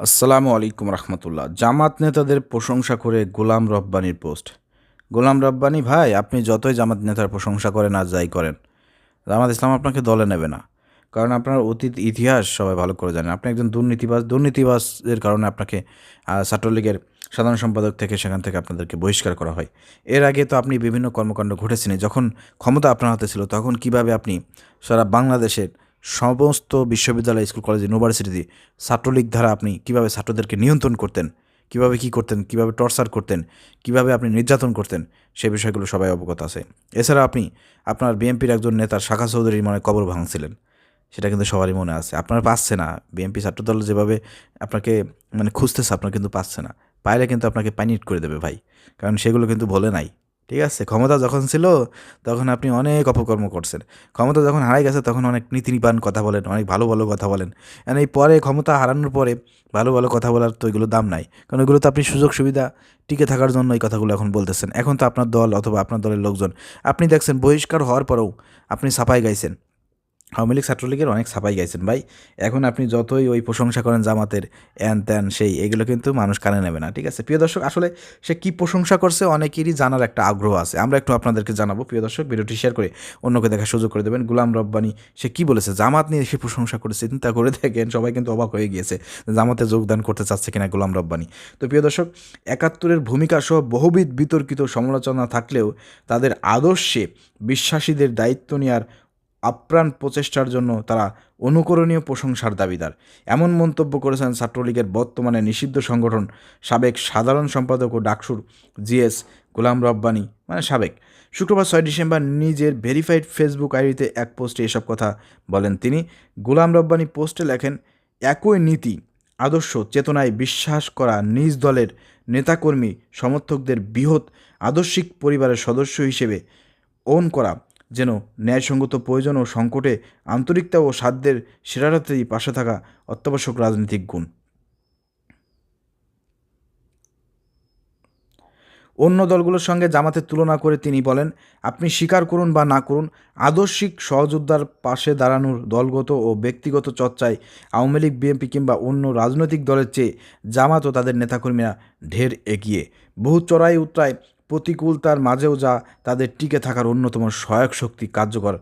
আসসালামু আলাইকুম রহমতুল্লাহ। জামাত নেতাদের প্রশংসা করে গোলাম রব্বানির পোস্ট। গোলাম রব্বানি, ভাই, আপনি যতই জামাত নেতার প্রশংসা করেন, আর যাই করেন, জামাত ইসলাম আপনাকে দলে নেবে না। কারণ আপনার অতীত ইতিহাস সবাই ভালো করে জানেন। আপনি একজন দুর্নীতিবাজ দুর্নীতিবাজের কারণে আপনাকে ছাত্রলীগের সাধারণ সম্পাদক থেকে সেখান থেকে আপনাদেরকে বহিষ্কার করা হয়। এর আগে তো আপনি বিভিন্ন কর্মকাণ্ড ঘটেছেন যখন ক্ষমতা আপনার হাতে ছিল, তখন কীভাবে আপনি সারা বাংলাদেশের সমস্ত বিশ্ববিদ্যালয়, স্কুল, কলেজ, ইউনিভার্সিটিতে ছাত্রলীগ দ্বারা আপনি কীভাবে ছাত্রদেরকে নিয়ন্ত্রণ করতেন, কীভাবে কি করতেন, কীভাবে টর্চার করতেন, কীভাবে আপনি নির্যাতন করতেন, সে বিষয়গুলো সবাই অবগত আছে। এছাড়া আপনি আপনার বিএনপির একজন নেতার শাখা চৌধুরীর মনে কবর ভাঙছিলেন। সেটা কিন্তু সবারই মনে আছে। আপনার পাচ্ছে না। বিএনপি ছাত্রদল যেভাবে আপনাকে মানে খুঁজতেছে, আপনার কিন্তু পাচ্ছে না। পাইলে কিন্তু আপনাকে পাইনিট করে দেবে ভাই। কারণ সেগুলো কিন্তু বলে নাই। ঠিক আছে? ক্ষমতা যখন ছিল, তখন আপনি অনেক অপকর্ম করছেন। ক্ষমতা যখন হারাই গেছে, তখন অনেক নীতিনিপান কথা বলেন, অনেক ভালো ভালো কথা বলেন। আর এই পরে ক্ষমতা হারানোর পরে ভালো ভালো কথা বলার তো এগুলো দাম নাই। কারণ এগুলো তো আপনি সুযোগ সুবিধা টিকে থাকার জন্য এই কথাগুলো এখন বলতেছেন। এখন তো আপনার দল অথবা আপনার দলের লোকজন। আপনি দেখছেন বহিষ্কার হওয়ার পরেও আপনি সাফাই গাইছেন। আওয়ামী লীগ ছাত্রলীগের অনেক ছাপাই গাইছেন। ভাই, এখন আপনি যতই ওই প্রশংসা করেন জামাতের, এন ত্যান সেই, এগুলো কিন্তু মানুষ কানে নেবে না, ঠিক আছে? প্রিয় দর্শক, আসলে সে কি প্রশংসা করছে অনেকেরই জানার একটা আগ্রহ আছে। আমরা একটু আপনাদেরকে জানাব, প্রিয় দর্শক, ভিডিওটি শেয়ার করে অন্যকে দেখার সুযোগ করে দেবেন। গুলাম রব্বানি, সে কি বলেছে? জামাত নিয়ে সে প্রশংসা করেছে, চিন্তা করে দেখেন, সবাই কিন্তু অবাক হয়ে গিয়েছে জামাতে যোগদান করতে চাচ্ছে কিনা গুলাম রব্বানি। তো প্রিয় দর্শক, একাত্তরের ভূমিকা সহ বহুবিধ বিতর্কিত সমালোচনা থাকলেও তাদের আদর্শে বিশ্বাসীদের দায়িত্ব নেওয়ার আপ্রাণ প্রচেষ্টার জন্য তারা অনুকরণীয় প্রশংসার দাবিদার। এমন মন্তব্য করেছেন ছাত্রলীগের বর্তমানে নিষিদ্ধ সংগঠন সাবেক সাধারণ সম্পাদক ও ডাকসুর জিএস গোলাম রব্বানি মানে সাবেক। শুক্রবার ছয় ডিসেম্বর নিজের ভেরিফাইড ফেসবুক আইডিতে এক পোস্টে এসব কথা বলেন তিনি। গোলাম রব্বানি পোস্টে লেখেন, একই নীতি, আদর্শ, চেতনায় বিশ্বাস করা নিজ দলের নেতাকর্মী সমর্থকদের বৃহৎ আদর্শিক পরিবারের সদস্য হিসেবে ওন করা যেন ন্যায়সঙ্গত প্রয়োজন ও সংকটে আন্তরিকতা ও সাধ্যের সেরারাতেই পাশে থাকা অত্যাবশ্যক রাজনৈতিক গুণ। অন্য দলগুলোর সঙ্গে জামাতের তুলনা করে তিনি বলেন, আপনি স্বীকার করুন বা না করুন, আদর্শিক সহযোদ্ধার পাশে দাঁড়ানোর দলগত ও ব্যক্তিগত চর্চায় আওয়ামী লীগ, বিএনপি কিংবা অন্য রাজনৈতিক দলের চেয়ে জামাত ও তাদের নেতাকর্মীরা ঢের এগিয়ে। বহু চড়াই উত্তরায় প্রতিকূলতার মাঝেও যা তাদের টিকে থাকার অন্যতম সহায়ক শক্তি কার্যকর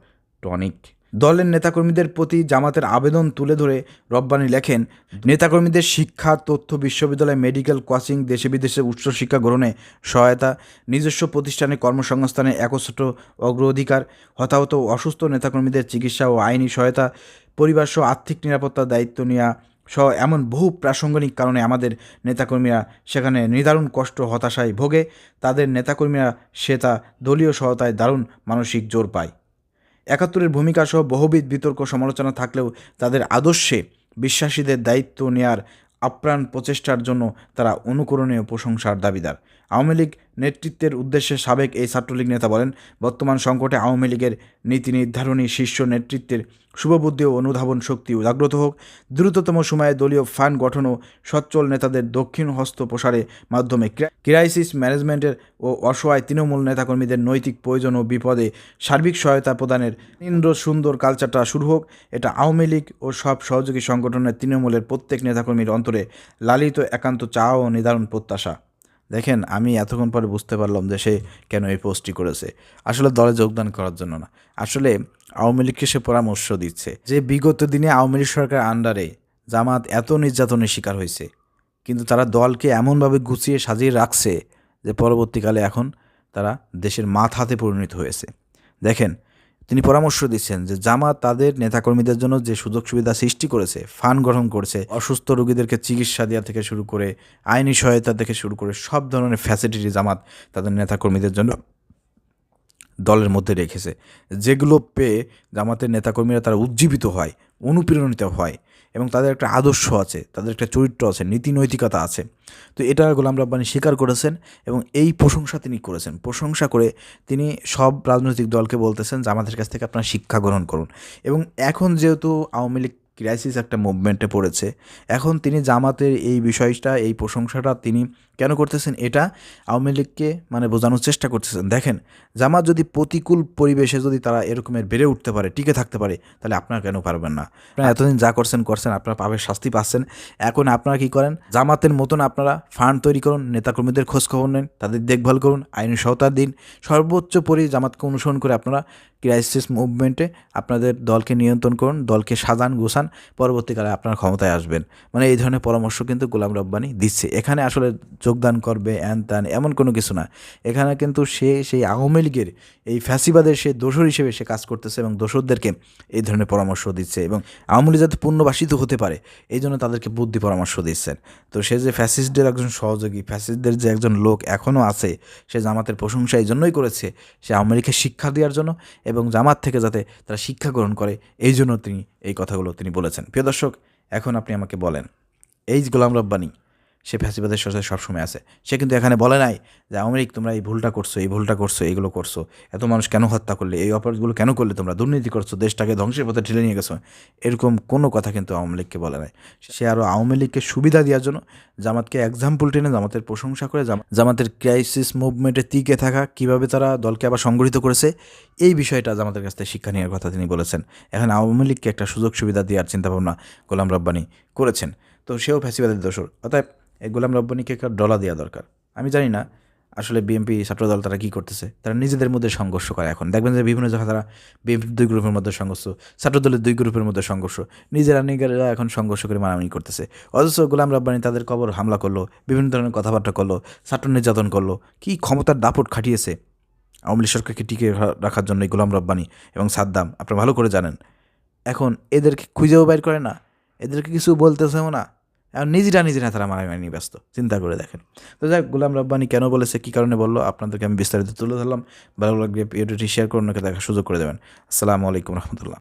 টনিক। দলের নেতাকর্মীদের প্রতি জামাতের আবেদন তুলে ধরে রব্বানি লেখেন, নেতাকর্মীদের শিক্ষা, তথ্য, বিশ্ববিদ্যালয়, মেডিকেল, কোচিং দেশে বিদেশে উচ্চশিক্ষা গ্রহণে সহায়তা, নিজস্ব প্রতিষ্ঠানে কর্মসংস্থানে একচ্ছত্র অগ্রাধিকার, হতাহত অসুস্থ নেতাকর্মীদের চিকিৎসা ও আইনি সহায়তা, পরিবার সহ আর্থিক নিরাপত্তার দায়িত্ব নেওয়া সহ এমন বহু প্রাসঙ্গিক কারণে আমাদের নেতাকর্মীরা সেখানে নিদারুণ কষ্ট, হতাশায় ভোগে। তাদের নেতাকর্মীরা সে তা দলীয় সহায়তায় দারুণ মানসিক জোর পায়। একাত্তরের ভূমিকা সহ বহুবিধ বিতর্ক, সমালোচনা থাকলেও তাদের আদর্শে বিশ্বাসীদের দায়িত্ব নেয়ার আপ্রাণ প্রচেষ্টার জন্য তারা অনুকরণীয় প্রশংসার দাবিদার। আওয়ামী লীগ নেতৃত্বের উদ্দেশ্যে সাবেক এই ছাত্রলীগ নেতা বলেন, বর্তমান সংকটে আওয়ামী লীগের নীতি নির্ধারণী শীর্ষ নেতৃত্বের শুভবুদ্ধি ও অনুধাবন শক্তি জাগ্রত হোক। দ্রুততম সময়ে দলীয় ফান্ড গঠন ও সচ্ছল নেতাদের দক্ষিণ হস্ত প্রসারে মাধ্যমে ক্রাইসিস ম্যানেজমেন্টের ও অসহায় তৃণমূল নেতাকর্মীদের নৈতিক প্রয়োজন ও বিপদে সার্বিক সহায়তা প্রদানের ইন্দ্র সুন্দর কালচারটা শুরু হোক। এটা আওয়ামী লীগ ও সব সহযোগী সংগঠনের তৃণমূলের প্রত্যেক নেতাকর্মীর অন্তরে লালিত একান্ত চা ও নির্ধারণ প্রত্যাশা। দেখেন, আমি এতক্ষণ পরে বুঝতে পারলাম যে সে কেন এই পোস্টটি করেছে। আসলে দলে যোগদান করার জন্য না। আসলে আওয়ামী লীগকে সে পরামর্শ দিচ্ছে যে বিগত দিনে আওয়ামী লীগ সরকার আন্ডারে জামাত এত নির্যাতনের শিকার হয়েছে, কিন্তু তারা দলকে এমনভাবে গুছিয়ে সাজিয়ে রাখছে যে পরবর্তীকালে এখন তারা দেশের মাথাতে পরিণত হয়েছে। দেখেন তিনি পরামর্শ দিচ্ছেন যে জামাত তাদের নেতাকর্মীদের জন্য যে সুযোগ সুবিধা সৃষ্টি করেছে, ফান্ড গঠন করেছে, অসুস্থ রোগীদেরকে চিকিৎসা দেওয়া থেকে শুরু করে, আইনি সহায়তা থেকে শুরু করে সব ধরনের ফ্যাসিলিটি জামাত তাদের নেতাকর্মীদের জন্য দলের মধ্যে রেখেছে। যেগুলো পেয়ে জামাতের নেতাকর্মীরা তারা উজ্জীবিত হয়, অনুপ্রেরণিত হয়। এবং তাদের একটা আদর্শ আছে, তাদের একটা চরিত্র আছে, নীতি নৈতিকতা আছে। তো এটা গোলাম রাব্বানি স্বীকার করেছেন এবং এই প্রশংসা তিনি করেছেন। প্রশংসা করে তিনি সব রাজনৈতিক দলকে বলতেছেন যে, আমাদের কাছ থেকে আপনারা শিক্ষা গ্রহণ করুন। এবং এখন যেহেতু আওয়ামী লীগ ক্রাইসিস একটা মুভমেন্টে পড়েছে। এখন তিনি জামাতের এই বিষয়টা এই প্রশংসাটা তিনি কেন করতেছেন এটা আওয়ামী লীগকে মানে বোঝানোর চেষ্টা করতেছেন। দেখেন জামাত যদি প্রতিকূল পরিবেশে যদি তারা এরকমের বেড়ে উঠতে পারে টিকে থাকতে পারে তাহলে আপনারা কেন পারবেন না? আপনারা এতদিন যা করছেন করছেন আপনারা পাবে শাস্তি পাচ্ছেন। এখন আপনারা কি করেন? জামাতের মতন আপনারা ফান্ড তৈরি করুন নেতাকর্মীদের খোঁজখবর নেন তাদের দেখভাল করুন আইনি সহতার দিন। সর্বোচ্চ পরি জামাতকে অনুসরণ করে আপনারা ক্রাইসিস মুভমেন্টে আপনাদের দলকে নিয়ন্ত্রণ করুন, দলকে সাজান, গোছান, পরবর্তীকালে আপনার ক্ষমতায় আসবেন। মানে এই ধরনের পরামর্শ কিন্তু গোলাম রব্বানি দিচ্ছে। এখানে আসলে যোগদান করবে অ্যান ত্যান এমন কোনো কিছু না। এখানে কিন্তু সে, সেই আওয়ামী লীগের, এই ফ্যাসিবাদের সে দোসর হিসেবে সে কাজ করতেছে এবং দোসরদেরকে এই ধরনের পরামর্শ দিচ্ছে এবং আওয়ামী লীগ যাতে পুনর্বাসিত হতে পারে, এই জন্য তাদেরকে বুদ্ধি পরামর্শ দিচ্ছেন। তো সে যে ফ্যাসিস্টদের একজন সহযোগী, ফ্যাসিস্টদের যে একজন লোক এখনও আছে, সে জামাতের প্রশংসা এই জন্যই করেছে, সে আওয়ামী লীগকে শিক্ষা দেওয়ার জন্য এবং জামাত থেকে যাতে তারা শিক্ষা গ্রহণ করে, এই জন্য তিনি এই কথাগুলো তিনি বলেছেন। প্রিয় দর্শক, এখন আপনি আমাকে বলেন, এই গোলাম রব্বানি সে ফ্যাসিবাদের সাথে সবসময় আছে। সে কিন্তু এখানে বলে নাই যে লীগ, তোমরা এই ভুলটা করছ, এই ভুলটা করছ, এইগুলো করছ। এত মানুষ কেন হত্যা করলে? এই অপরাধগুলো কেন করলে তোমরা? দুর্নীতি করছ, দেশটাকে ধ্বংসের পথে ঠেলে নিয়ে গেছো। এরকম কোনো কথা কিন্তু আওয়ামী লীগকে বলে নাই। সে আরও আওয়ামী লীগকে সুবিধা দেওয়ার জন্য জামাতকে এক্সাম্পল টেনে জামাতের প্রশংসা করে জামা- জামাতের ক্রাইসিস মুভমেন্টে টিকে থাকা, কীভাবে তারা দলকে আবার সংগঠিত করেছে, এই বিষয়টা জামাতের কাছ থেকে শিক্ষা নেওয়ার কথা তিনি বলেছেন। এখন আওয়ামী লীগকে একটা সুযোগ সুবিধা দেওয়ার চিন্তাভাবনা গোলাম রব্বানি করেছেন। তো সেও ফ্যাসিবাদের দোষর। অতএব এই গোলাম রব্বানিকে একটা ডলা দেওয়া দরকার। আমি জানি না আসলে বিএনপি ছাত্রদল তারা কী করতেছে। তারা নিজেদের মধ্যে সংঘর্ষ করে এখন। দেখবেন যে বিভিন্ন জায়গায় তারা বিএনপি দুই গ্রুপের মধ্যে সংঘর্ষ, ছাত্রদলের দুই গ্রুপের মধ্যে সংঘর্ষ। নিজেরা নিজেরা এখন সংঘর্ষ করে মারামারি করতেছে। অথচ গোলাম রব্বানি তাদের কবর হামলা করল, বিভিন্ন ধরনের কথাবার্তা করল, ছাত্র নির্যাতন করল। কি ক্ষমতার দাপট খাটিয়েছে? আওয়ামী লীগ সরকারকে টিকে রাখার জন্য গোলাম রব্বানি এবং সাদ্দাম, আপনারা ভালো করে জানেন। এখন এদেরকে খুঁজেও বাইর করে না। এদেরকে কিছু বলতেছেও না। এখন নিজেরা নিজেরা তারা মারামারি নিয়ে ব্যস্ত, চিন্তা করে দেখেন। তো যাক, গোলাম রব্বানি কেন বলেছে, কী কারণে বলল, আপনাদেরকে আমি বিস্তারিত তুলে ধরলাম। ভালো লাগলে ভিডিওটি শেয়ার করুন দেখার সুযোগ করে দেবেন। আসসালামু আলাইকুম রহমতুল্লাহ।